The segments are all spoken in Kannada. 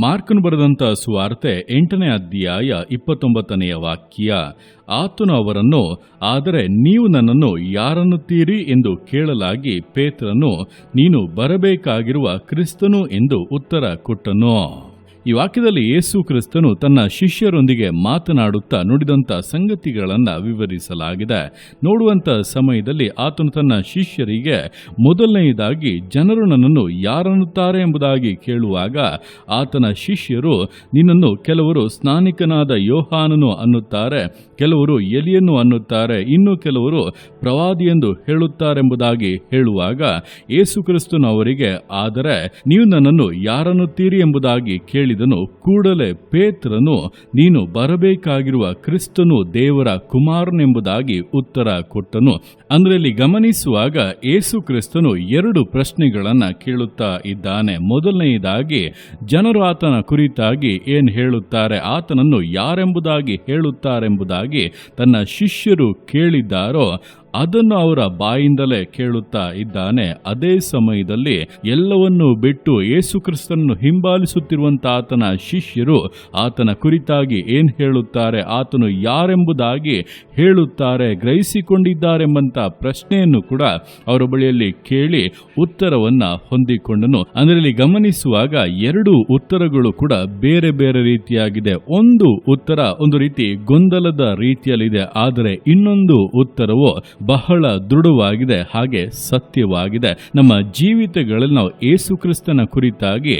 ಮಾರ್ಕನು ಬರೆದಂತ ಸುವಾರ್ತೆ ಎಂಟನೇ ಅಧ್ಯಾಯ ಇಪ್ಪತ್ತೊಂಬತ್ತನೆಯ ವಾಕ್ಯ, ಆತನು ಅವರನ್ನು, ಆದರೆ ನೀವು ನನ್ನನ್ನು ಯಾರನ್ನುತ್ತೀರಿ ಎಂದು ಕೇಳಲಾಗಿ ಪೇತ್ರನು, ನೀನು ಬರಬೇಕಾಗಿರುವ ಕ್ರಿಸ್ತನು ಎಂದು ಉತ್ತರ ಕೊಟ್ಟನು. ಈ ವಾಕ್ಯದಲ್ಲಿ ಯೇಸು ಕ್ರಿಸ್ತನು ತನ್ನ ಶಿಷ್ಯರೊಂದಿಗೆ ಮಾತನಾಡುತ್ತಾ ನುಡಿದಂಥ ಸಂಗತಿಗಳನ್ನು ವಿವರಿಸಲಾಗಿದೆ. ನೋಡುವಂಥ ಸಮಯದಲ್ಲಿ ಆತನು ತನ್ನ ಶಿಷ್ಯರಿಗೆ ಮೊದಲನೆಯದಾಗಿ ಜನರು ನನ್ನನ್ನು ಯಾರನ್ನುತ್ತಾರೆ ಎಂಬುದಾಗಿ ಕೇಳುವಾಗ ಆತನ ಶಿಷ್ಯರು, ನಿನ್ನನ್ನು ಕೆಲವರು ಸ್ನಾನಿಕನಾದ ಯೋಹಾನನು ಅನ್ನುತ್ತಾರೆ, ಕೆಲವರು ಎಲಿಯನ್ನು ಅನ್ನುತ್ತಾರೆ, ಇನ್ನು ಕೆಲವರು ಪ್ರವಾದಿ ಎಂದು ಹೇಳುತ್ತಾರೆಂಬುದಾಗಿ ಹೇಳುವಾಗ ಯೇಸು ಕ್ರಿಸ್ತನು ಅವರಿಗೆ, ಆದರೆ ನೀವು ನನ್ನನ್ನು ಯಾರನ್ನುತ್ತೀರಿ ಎಂಬುದಾಗಿ ಕೇಳಿದನು ಕೂಡಲೇ ಪೇತ್ರನು, ನೀನು ಬರಬೇಕಾಗಿರುವ ಕ್ರಿಸ್ತನು ದೇವರ ಕುಮಾರನೆಂಬುದಾಗಿ ಉತ್ತರ ಕೊಟ್ಟನು. ಅಂದ್ರೆ ಇಲ್ಲಿ ಗಮನಿಸುವಾಗ ಏಸು ಕ್ರಿಸ್ತನು ಎರಡು ಪ್ರಶ್ನೆಗಳನ್ನ ಕೇಳುತ್ತಾ ಇದ್ದಾನೆ. ಮೊದಲನೆಯದಾಗಿ, ಜನರು ಆತನ ಕುರಿತಾಗಿ ಏನ್ ಹೇಳುತ್ತಾರೆ, ಆತನನ್ನು ಯಾರೆಂಬುದಾಗಿ ಹೇಳುತ್ತಾರೆಂಬುದಾಗಿ ತನ್ನ ಶಿಷ್ಯರು ಕೇಳಿದ್ದಾರೋ ಅದನ್ನು ಅವರ ಬಾಯಿಂದಲೇ ಕೇಳುತ್ತಾ ಇದ್ದಾನೆ. ಅದೇ ಸಮಯದಲ್ಲಿ ಎಲ್ಲವನ್ನೂ ಬಿಟ್ಟು ಯೇಸು ಕ್ರಿಸ್ತನನ್ನು ಹಿಂಬಾಲಿಸುತ್ತಿರುವಂತ ಆತನ ಶಿಷ್ಯರು ಆತನ ಕುರಿತಾಗಿ ಏನ್ ಹೇಳುತ್ತಾರೆ, ಆತನು ಯಾರೆಂಬುದಾಗಿ ಹೇಳುತ್ತಾರೆ ಗ್ರಹಿಸಿಕೊಂಡಿದ್ದಾರೆಂಬಂತ ಪ್ರಶ್ನೆಯನ್ನು ಕೂಡ ಅವರ ಬಳಿಯಲ್ಲಿ ಕೇಳಿ ಉತ್ತರವನ್ನ ಹೊಂದಿಕೊಂಡನು. ಅದರಲ್ಲಿ ಗಮನಿಸುವಾಗ ಎರಡು ಉತ್ತರಗಳು ಕೂಡ ಬೇರೆ ಬೇರೆ ರೀತಿಯಾಗಿದೆ. ಒಂದು ಉತ್ತರ ಒಂದು ರೀತಿ ಗೊಂದಲದ ರೀತಿಯಲ್ಲಿದೆ. ಆದರೆ ಇನ್ನೊಂದು ಉತ್ತರವು ಬಹಳ ದೃಢವಾಗಿದೆ, ಹಾಗೆ ಸತ್ಯವಾಗಿದೆ. ನಮ್ಮ ಜೀವಿತಗಳಲ್ಲಿ ನಾವು ಏಸು ಕ್ರಿಸ್ತನ ಕುರಿತಾಗಿ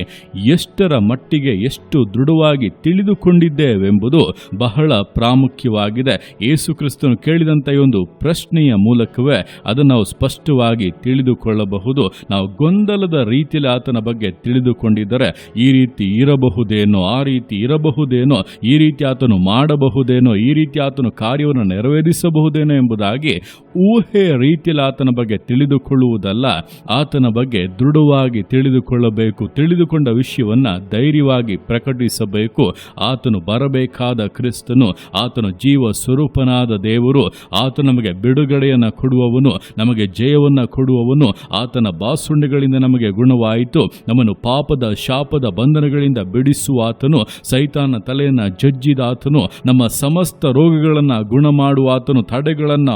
ಎಷ್ಟರ ಮಟ್ಟಿಗೆ ಎಷ್ಟು ದೃಢವಾಗಿ ತಿಳಿದುಕೊಂಡಿದ್ದೇವೆಂಬುದು ಬಹಳ ಪ್ರಾಮುಖ್ಯವಾಗಿದೆ. ಏಸು ಕ್ರಿಸ್ತನು ಕೇಳಿದಂಥ ಒಂದು ಪ್ರಶ್ನೆಯ ಮೂಲಕವೇ ಅದನ್ನು ನಾವು ಸ್ಪಷ್ಟವಾಗಿ ತಿಳಿದುಕೊಳ್ಳಬಹುದು. ನಾವು ಗೊಂದಲದ ರೀತಿಯಲ್ಲಿ ಆತನ ಬಗ್ಗೆ ತಿಳಿದುಕೊಂಡಿದ್ದರೆ ಈ ರೀತಿ ಇರಬಹುದೇನೋ, ಆ ರೀತಿ ಇರಬಹುದೇನೋ, ಈ ರೀತಿ ಆತನು ಮಾಡಬಹುದೇನೋ, ಈ ರೀತಿ ಆತನು ಕಾರ್ಯವನ್ನು ನೆರವೇರಿಸಬಹುದೇನೋ ಎಂಬುದಾಗಿ ಊಹೆ ರೀತಿಯಲ್ಲಿ ಆತನ ಬಗ್ಗೆ ತಿಳಿದುಕೊಳ್ಳುವುದಲ್ಲ, ಆತನ ಬಗ್ಗೆ ದೃಢವಾಗಿ ತಿಳಿದುಕೊಳ್ಳಬೇಕು, ತಿಳಿದುಕೊಂಡ ವಿಷಯವನ್ನು ಧೈರ್ಯವಾಗಿ ಪ್ರಕಟಿಸಬೇಕು. ಆತನು ಬರಬೇಕಾದ ಕ್ರಿಸ್ತನು, ಆತನು ಜೀವ ಸ್ವರೂಪನಾದ ದೇವರು ಆತ ನಮಗೆ ಬಿಡುಗಡೆಯನ್ನು ಕೊಡುವವನು, ನಮಗೆ ಜಯವನ್ನು ಕೊಡುವವನು, ಆತನ ಬಾಸುಂಡೆಗಳಿಂದ ನಮಗೆ ಗುಣವಾಯಿತು, ನಮ್ಮನ್ನು ಪಾಪದ, ಶಾಪದ ಬಂಧನಗಳಿಂದ ಬಿಡಿಸುವ ಆತನು, ಸೈತಾನ ತಲೆಯನ್ನು ಜಜ್ಜಿದ ಆತನು, ನಮ್ಮ ಸಮಸ್ತ ರೋಗಗಳನ್ನು ಗುಣ ಮಾಡುವ ಆತನು, ತಡೆಗಳನ್ನ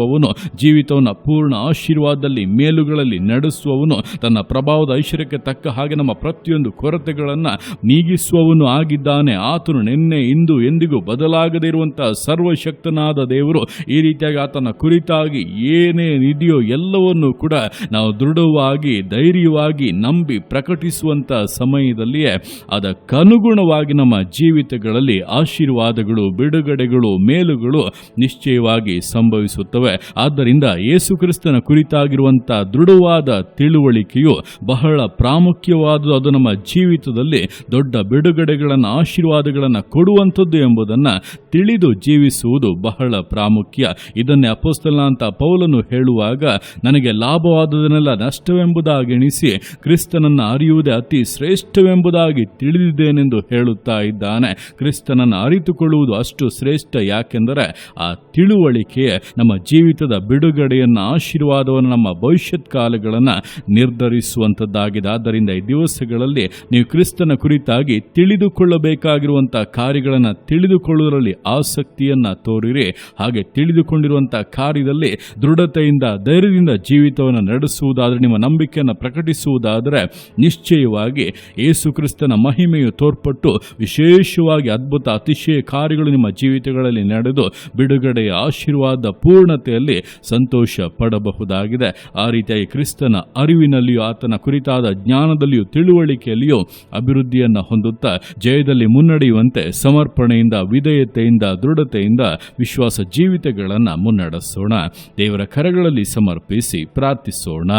ಮುರಿಯುವವನು ಜೀವಿತವನ್ನು ಪೂರ್ಣ ಆಶೀರ್ವಾದದಲ್ಲಿ ಮೇಲುಗಳಲ್ಲಿ ನಡೆಸುವವನು, ತನ್ನ ಪ್ರಭಾವದ ಐಶ್ವರ್ಯಕ್ಕೆ ತಕ್ಕ ಹಾಗೆ ನಮ್ಮ ಪ್ರತಿಯೊಂದು ಕೊರತೆಗಳನ್ನು ನೀಗಿಸುವವನು ಆಗಿದ್ದಾನೆ. ಆತನು ನಿನ್ನೆ, ಇಂದು, ಎಂದಿಗೂ ಬದಲಾಗದೇ ಇರುವಂತಹ ಸರ್ವಶಕ್ತನಾದ ದೇವರು, ಈ ರೀತಿಯಾಗಿ ಆತನ ಕುರಿತಾಗಿ ಏನೇ ಏನೇನಿದೆಯೋ ಎಲ್ಲವನ್ನು ಕೂಡ ನಾವು ದೃಢವಾಗಿ, ಧೈರ್ಯವಾಗಿ ನಂಬಿ ಪ್ರಕಟಿಸುವಂತಹ ಸಮಯದಲ್ಲಿಯೇ ಅದಕ್ಕನುಗುಣವಾಗಿ ನಮ್ಮ ಜೀವಿತಗಳಲ್ಲಿ ಆಶೀರ್ವಾದಗಳು, ಬಿಡುಗಡೆಗಳು, ಮೇಲುಗಳು ನಿಶ್ಚಯವಾಗಿ ಸಂಭವಿಸುತ್ತವೆ. ಆದ್ದರಿಂದ ಯೇಸುಕ್ರಿಸ್ತನ ಕ್ರಿಸ್ತನ ಕುರಿತಾಗಿರುವಂತಹ ದೃಢವಾದ ತಿಳುವಳಿಕೆಯು ಬಹಳ ಪ್ರಾಮುಖ್ಯವಾದುದು. ಅದು ನಮ್ಮ ಜೀವಿತದಲ್ಲಿ ದೊಡ್ಡ ಬಿಡುಗಡೆಗಳನ್ನು, ಆಶೀರ್ವಾದಗಳನ್ನು ಕೊಡುವಂಥದ್ದು ಎಂಬುದನ್ನು ತಿಳಿದು ಜೀವಿಸುವುದು ಬಹಳ ಪ್ರಾಮುಖ್ಯ. ಇದನ್ನೇ ಅಪೋಸ್ತಲ ಅಂತ ಪೌಲನು ಹೇಳುವಾಗ, ನನಗೆ ಲಾಭವಾದುದನ್ನೆಲ್ಲ ನಷ್ಟವೆಂಬುದಾಗಿ ಎಣಿಸಿ, ಕ್ರಿಸ್ತನನ್ನು ಅರಿಯುವುದೇ ಅತಿ ಶ್ರೇಷ್ಠವೆಂಬುದಾಗಿ ತಿಳಿದಿದ್ದೇನೆಂದು ಹೇಳುತ್ತಾ ಇದ್ದಾನೆ. ಕ್ರಿಸ್ತನನ್ನು ಅರಿತುಕೊಳ್ಳುವುದು ಅಷ್ಟು ಶ್ರೇಷ್ಠ, ಯಾಕೆಂದರೆ ಆ ತಿಳುವಳಿಕೆ ನಮ್ಮ ಜೀವಿತದ ಬಿಡುಗಡೆಯನ್ನು, ಆಶೀರ್ವಾದವನ್ನು, ನಮ್ಮ ಭವಿಷ್ಯತ್ ಕಾಲಗಳನ್ನು ನಿರ್ಧರಿಸುವಂಥದ್ದಾಗಿದೆ. ಆದ್ದರಿಂದ ಈ ದಿವಸಗಳಲ್ಲಿ ನೀವು ಕ್ರಿಸ್ತನ ಕುರಿತಾಗಿ ತಿಳಿದುಕೊಳ್ಳಬೇಕಾಗಿರುವಂಥ ಕಾರ್ಯಗಳನ್ನು ತಿಳಿದುಕೊಳ್ಳುವುದರಲ್ಲಿ ಆಸಕ್ತಿಯನ್ನು ತೋರಿರಿ. ಹಾಗೆ ತಿಳಿದುಕೊಂಡಿರುವಂಥ ಕಾರ್ಯದಲ್ಲಿ ದೃಢತೆಯಿಂದ, ಧೈರ್ಯದಿಂದ ಜೀವಿತವನ್ನು ನಡೆಸುವುದಾದರೆ, ನಿಮ್ಮ ನಂಬಿಕೆಯನ್ನು ಪ್ರಕಟಿಸುವುದಾದರೆ, ನಿಶ್ಚಯವಾಗಿ ಯೇಸು ಕ್ರಿಸ್ತನ ಮಹಿಮೆಯು ತೋರ್ಪಟ್ಟು ವಿಶೇಷವಾಗಿ ಅದ್ಭುತ ಅತಿಶಯ ಕಾರ್ಯಗಳು ನಿಮ್ಮ ಜೀವಿತಗಳಲ್ಲಿ ನಡೆದು, ಬಿಡುಗಡೆಯ ಆಶೀರ್ವಾದ ಪೂರ್ಣತೆಯಲ್ಲಿ ಸಂತೋಷ ಪಡಬಹುದಾಗಿದೆ. ಆ ರೀತಿಯಾಗಿ ಕ್ರಿಸ್ತನ ಅರಿವಿನಲ್ಲಿಯೂ ಆತನ ಕುರಿತಾದ ಜ್ಞಾನದಲ್ಲಿಯೂ ತಿಳುವಳಿಕೆಯಲ್ಲಿಯೂ ಅಭಿವೃದ್ಧಿಯನ್ನು ಹೊಂದುತ್ತಾ ಜಯದಲ್ಲಿ ಮುನ್ನಡೆಯುವಂತೆ ಸಮರ್ಪಣೆಯಿಂದ, ವಿಧೇಯತೆಯಿಂದ, ದೃಢತೆಯಿಂದ ವಿಶ್ವಾಸ ಜೀವಿತಗಳನ್ನು ಮುನ್ನಡೆಸೋಣ. ದೇವರ ಕರಗಳಲ್ಲಿ ಸಮರ್ಪಿಸಿ ಪ್ರಾರ್ಥಿಸೋಣ.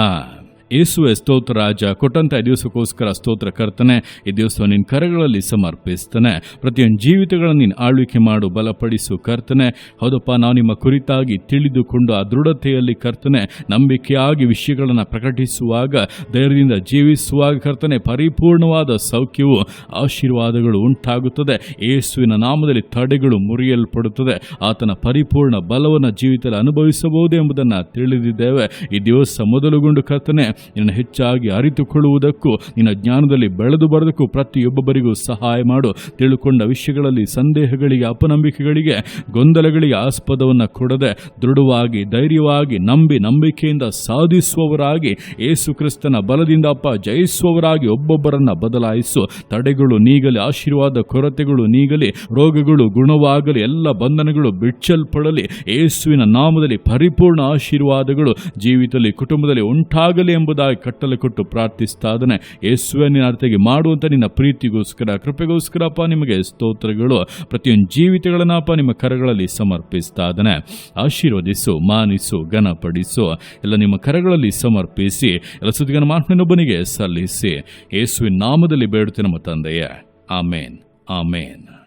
ಯೇಸುವೆ ಸ್ತೋತ್ರ, ರಾಜ. ಕೊಟ್ಟಂತ ಈ ದಿವಸಕ್ಕೋಸ್ಕರ ಸ್ತೋತ್ರ ಕರ್ತನೆ, ಈ ದಿವಸ ನಿನ್ನ ಕರಗಳಲ್ಲಿ ಸಮರ್ಪಿಸ್ತಾನೆ. ಪ್ರತಿಯೊಂದು ಜೀವಿತಗಳನ್ನು ನೀನು ಆಳ್ವಿಕೆ ಮಾಡು, ಬಲಪಡಿಸು ಕರ್ತನೆ. ಹೌದಪ್ಪ, ನಾವು ನಿಮ್ಮ ಕುರಿತಾಗಿ ತಿಳಿದುಕೊಂಡು ಆ ದೃಢತೆಯಲ್ಲಿ ಕರ್ತನೆ, ನಂಬಿಕೆಯಾಗಿ ವಿಷಯಗಳನ್ನು ಪ್ರಕಟಿಸುವಾಗ, ಧೈರ್ಯದಿಂದ ಜೀವಿಸುವಾಗ ಕರ್ತನೆ, ಪರಿಪೂರ್ಣವಾದ ಸೌಖ್ಯವು, ಆಶೀರ್ವಾದಗಳು ಉಂಟಾಗುತ್ತದೆ. ಯೇಸುವಿನ ನಾಮದಲ್ಲಿ ತಡೆಗಳು ಮುರಿಯಲ್ಪಡುತ್ತದೆ. ಆತನ ಪರಿಪೂರ್ಣ ಬಲವನ್ನು ಜೀವಿತದಲ್ಲಿ ಅನುಭವಿಸಬಹುದು ಎಂಬುದನ್ನು ತಿಳಿದಿದ್ದೇವೆ. ಈ ದಿವಸ ಮೊದಲುಗೊಂಡು ಕರ್ತನೆ ನಿನ್ನ ಹೆಚ್ಚಾಗಿ ಅರಿತುಕೊಳ್ಳುವುದಕ್ಕೂ, ನಿನ್ನ ಜ್ಞಾನದಲ್ಲಿ ಬೆಳೆದು ಬರೋದಕ್ಕೂ ಪ್ರತಿಯೊಬ್ಬೊಬ್ಬರಿಗೂ ಸಹಾಯ ಮಾಡು. ತಿಳುಕೊಂಡ ವಿಷಯಗಳಲ್ಲಿ ಸಂದೇಹಗಳಿಗೆ, ಅಪನಂಬಿಕೆಗಳಿಗೆ, ಗೊಂದಲಗಳಿಗೆ ಆಸ್ಪದವನ್ನು ಕೊಡದೆ, ದೃಢವಾಗಿ, ಧೈರ್ಯವಾಗಿ, ನಂಬಿ, ನಂಬಿಕೆಯಿಂದ ಸಾಧಿಸುವವರಾಗಿ, ಏಸು ಕ್ರಿಸ್ತನ ಬಲದಿಂದ ಅಪ್ಪ ಜಯಿಸುವವರಾಗಿ ಒಬ್ಬೊಬ್ಬರನ್ನ ಬದಲಾಯಿಸು. ತಡೆಗಳು ನೀಗಲಿ, ಆಶೀರ್ವಾದ, ಕೊರತೆಗಳು ನೀಗಲಿ, ರೋಗಗಳು, ಗುಣವಾಗಲಿ, ಎಲ್ಲ ಬಂಧನಗಳು ಬಿಚ್ಚಲ್ಪಡಲಿ. ಏಸುವಿನ ನಾಮದಲ್ಲಿ ಪರಿಪೂರ್ಣ ಆಶೀರ್ವಾದಗಳು ಜೀವಿತದಲ್ಲಿ, ಕುಟುಂಬದಲ್ಲಿ ಉಂಟಾಗಲಿ ಎಂಬುದಾಗಿ ಕಟ್ಟಲೆ ಕೊಟ್ಟು ಪ್ರಾರ್ಥಿಸ್ತಾ ಇದ್ದಾನೆ. ಯೇಸುವೆ ನಿನ್ನ ಅರ್ಥಗೆ ಮಾಡುವಂಥ ನಿನ್ನ ಪ್ರೀತಿಗೋಸ್ಕರ ಕೃಪೆಗೋಸ್ಕರಪ್ಪ ನಿಮಗೆ ಸ್ತೋತ್ರಗಳು, ಪ್ರತಿಯೊಂದು ಜೀವಿತಗಳನ್ನಪ್ಪ ನಿಮ್ಮ ಕರಗಳಲ್ಲಿ ಸಮರ್ಪಿಸ್ತಾ ಇದ್ದಾನೆ. ಆಶೀರ್ವದಿಸು, ಮಾನಿಸು, ಘನಪಡಿಸು, ಎಲ್ಲ ನಿಮ್ಮ ಕರಗಳಲ್ಲಿ ಸಮರ್ಪಿಸಿ, ಎಲ್ಲ ಸುದ್ದಿಗನ ಮಾತನೊಬ್ಬನಿಗೆ ಸಲ್ಲಿಸಿ. ಯೇಸುವಿನ ನಾಮದಲ್ಲಿ ಬೇಡುತ್ತೆ ನಮ್ಮ ತಂದೆಯೇ. ಆಮೇನ್. ಆಮೇನ್.